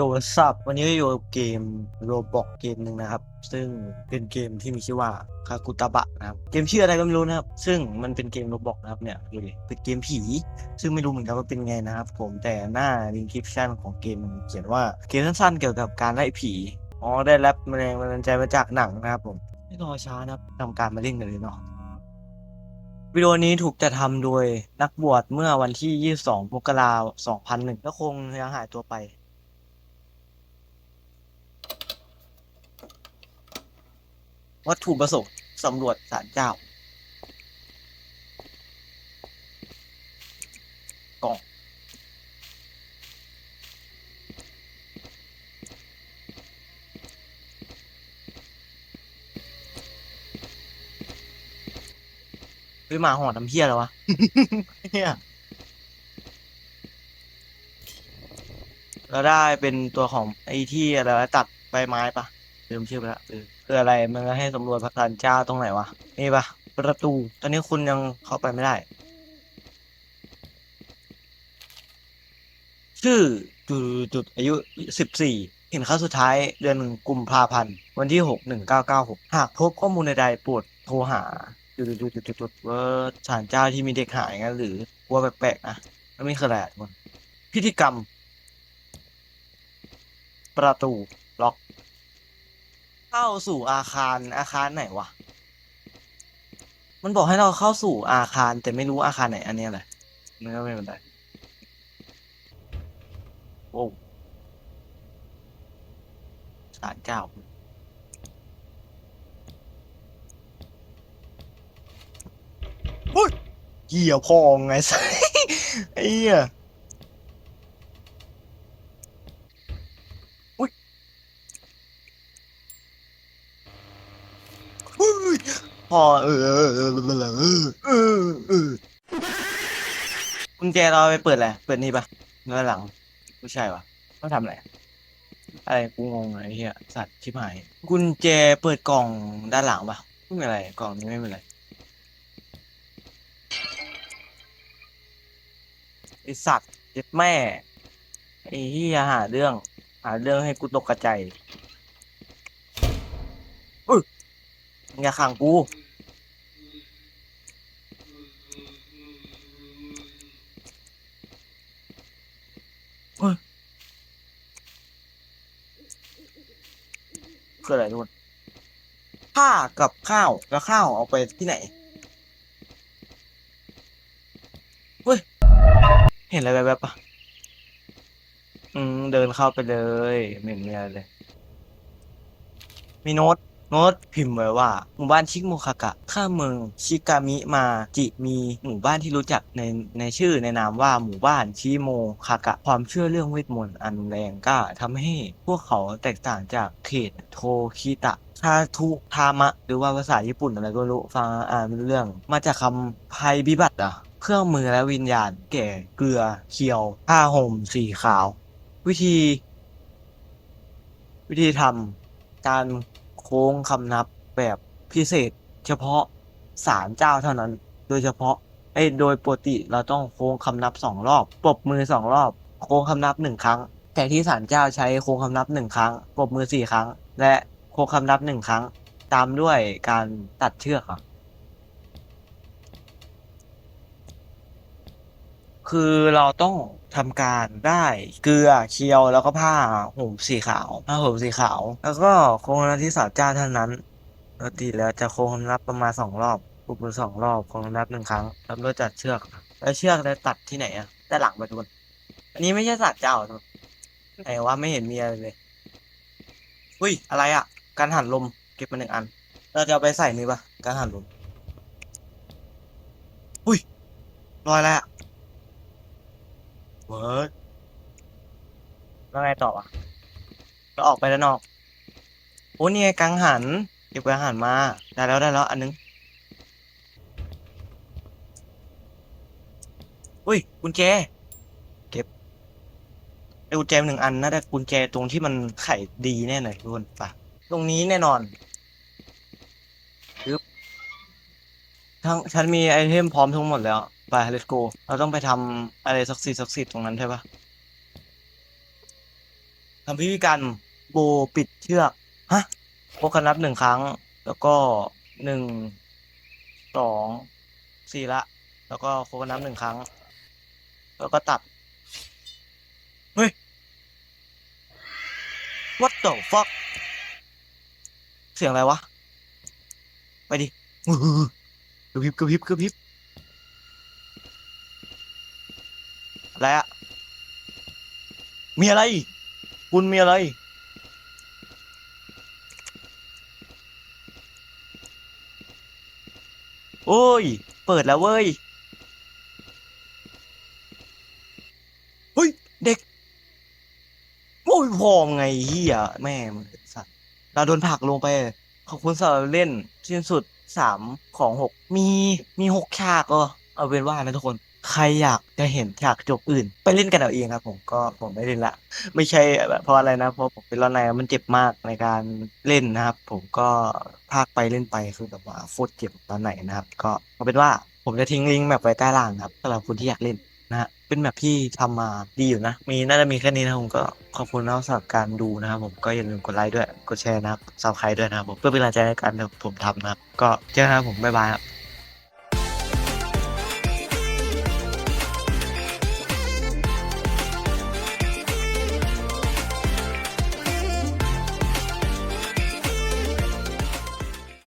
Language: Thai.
โยซับวันนี้อยู่เกมโรบอกเกมหนึ่งนะครับ ซึ่งเป็นเกมที่มีชื่อว่าคากุตาบะนะครับ เกมชื่ออะไรก็ไม่รู้นะครับ ซึ่งมันเป็นเกมโรบอกนะครับเนี่ยดูดิเป็นเกมผี ซึ่งไม่รู้เหมือนกันว่าเป็นไงนะครับ ผมแต่หน้าดิสคริปชั่นของเกมมันเขียนว่าเกมสั้นๆเกี่ยวกับการไล่ผีอ๋อได้รับแรงบันดาลใจมาจากหนังนะครับผมไม่รอช้านะครับทำการมาเล่นกันเลยเนาะวิดีโอนี้ถูกจัดทำโดยนักบวชเมื่อวันที่ 22 มกราคม 2001แล้วคงยังหายตัวไป วัตถุประสงค์สำรวจศาลเจ้า กล่อง เฮ้ยหมาหอนน้ำเพี้ยแล้ววะ เฮียเราได้เป็นตัวของไอ้ที่อะไรวะตัดใบไม้ปะ ลืมชื่อไปละเออคืออะไรมันก็ให้สำรวจพระสันเจ้าตรงไหนวะนี่ปะประตู ตอนนี้คุณยังเข้าไปไม่ได้ ชื่อจุดจุดอายุสิบสี่เห็นครั้งสุดท้ายเดือนกุมภาพันธ์วันที่หกหนึ่งเก้าเก้าหกหากพบข้อมูลใดๆปรดโทรหาจุดจุดจุดจุดจุดว่าศาลเจ้าที่มีเด็กหายงั้นหรือว่าแปลกๆนะแล้วมีคืออะไรอะทุกคนพิธีกรรม ประตู เข้าสู่อาคารอาคารไหนวะ มันบอกให้เราเข้าสู่อาคารแต่ไม่รู้อาคารไหนอันเนี้ยแหละมันก็ไม่เป็นไรโว้วศาลเจ้าเหี้ยพองไงสัสไอ้เหี้ยอุ้ยอุ้ย พอเออเออเออเออเออเออเออกุญแจเราไปเปิดแหละไรเปิดนี่ปะเนื้อหลังไม่ใช่ปะต้องทำอะไรอะไรกูงงไอ้เหี้ยสัตว์ชิบหาย กุญแจเปิดกล่องด้านหลังปะไม่เป็นไรกล่องนี้ไม่เป็นไรไอสัตว์เจ็ดแม่ไอ้ที่หาเรื่อง หาเรื่องให้กูตกกระใจอุ้ยมึง อย่าขังกูเฮ้ยคืออะไรทุกคนผ้ากับข้าวแล้วข้าวเอาไปที่ไหนเห็นอะไรแบบๆปะอืม เดินเข้าไปเลย ไม่เห็นมีอะไรเลย มีโน้ต โน้ตพิมพ์ไว้ว่าหมู่บ้านชิกโมคากะข้ามเมืองชิกามิมาจิมีหมู่บ้านที่รู้จักในในชื่อในนามว่าหมู่บ้านชิโมคากะ ความเชื่อเรื่องเวทมนต์อันแรงกล้าทำให้พวกเขาแตกต่างจากเขตโทคิตะทาทุทามะ หรือว่าภาษาญี่ปุ่นอะไรก็รู้ฟังอ่านไม่รู้เรื่อง มาจากคำภัยพิบัติอะเครื่องมือและวิญญาณ แก่เกลือเคียวผ้าห่มสีขาว วิธี วิธีทำการ ค้งคำนับแบบพิเศษ เฉพาะศาลเจ้าเท่านั้น โดยเฉพาะไอ้โดยปกติเราต้องโค้งคำนับสองรอบปรบมือสองรอบ โค้งคำนับหนึ่งครั้ง แต่ที่ศาลเจ้าใช้โค้งคำนับหนึ่งครั้งปรบมือสี่ครั้ง และโค้งคำนับหนึ่งครั้ง ตามด้วยการตัดเชือกอะคือเราต้อง ทำการได้เกลือเคียวแล้วก็ผ้าห่มสีขาวผ้าห่มสีขาว แล้วก็โค้งนับที่ศาลเจ้าเท่านั้นปกติแล้วจะโค้งนับประมาณสองรอบปรบสองรอบโค้งนับหนึ่งครั้งตามด้วยจัดเชือก แล้วเชือกจะตัดที่ไหนอะด้านหลังไปทุกคนอันนี้ไม่ใช่ศาลเจ้าไหนว่าไม่เห็นมีอะไรเลยอุ้ยอะไรอะการหันลมเก็บมาหนึ่งอัน เราจะเอาไปใส่นี่ปะการหันลมอุ้ยลอยแล้วอะ เวิร์ดแล้วไงต่อวะเราออกไปด้านนอก โอ้นี่ไงกังหัน เก็บกังหันมา ได้แล้วได้แล้วอันนึง อุ้ยกุญแจ เก็บไอ้กุญแจหนึ่งอันน่าจะกุญแจตรงที่มันไขดีแน่เลยทุกคนปะตรงนี้แน่นอนทั้งฉันมีไอเทมพร้อมทั้งหมดแล้ว ไป let's go เราต้องไปทำอะไรศักดิ์สิทธิ์ศักดิ์สิทธิ์ตรงนั้นใช่ปะทำพิธีการโบปิดเชือก ฮะพกกันนับหนึ่งครั้ง แล้วก็หนึ่งสองสี่ละ แล้วก็โคกันนับหนึ่งครั้ง แล้วก็ตัด เฮ้ย what the fuck เสียงอะไรวะ ไปดิอื้อหือกระพริบกระพริบกระพริบ อะไรอะมีอะไร คุณมีอะไร โอ้ย เปิดแล้วเว้ย เฮ้ย เด็ก โอ้ยพองไงเฮียแม่มึงสัตว์เราโดนผักลงไป ขอบคุณสำหรับเล่นสิ้นสุดสามของหกมีมีหกฉากก็เอาเป็นว่านะทุกคน ใครอยากจะเห็นฉากจบอื่น ไปเล่นกันเอาเองครับ ผมก็ผมไม่เล่นละ ไม่ใช่เพราะอะไรนะเพราะผมเป็นรอนในมันเจ็บมากในการเล่นนะครับ ผมก็พากไปเล่นไปคือแบบว่าโคตรเจ็บตอนไหนนะครับ ก็เอาเป็นว่าผมจะทิ้งลิงก์แมปไว้ใต้ล่างนะครับสำหรับคนที่อยากเล่นนะฮะเป็นแมปที่ทำมาดีอยู่นะ มีน่าจะมีแค่นี้นะผมก็ขอบคุณนะสำหรับการดูนะครับผมก็อย่าลืมกดไลค์ด้วย กดแชร์นะครับซับสไครต์ด้วยนะครับผมเพื่อเป็นกำลังใจในการที่ผมทำนะครับ ก็เจอกันะครับผมบ๊ายบายครับ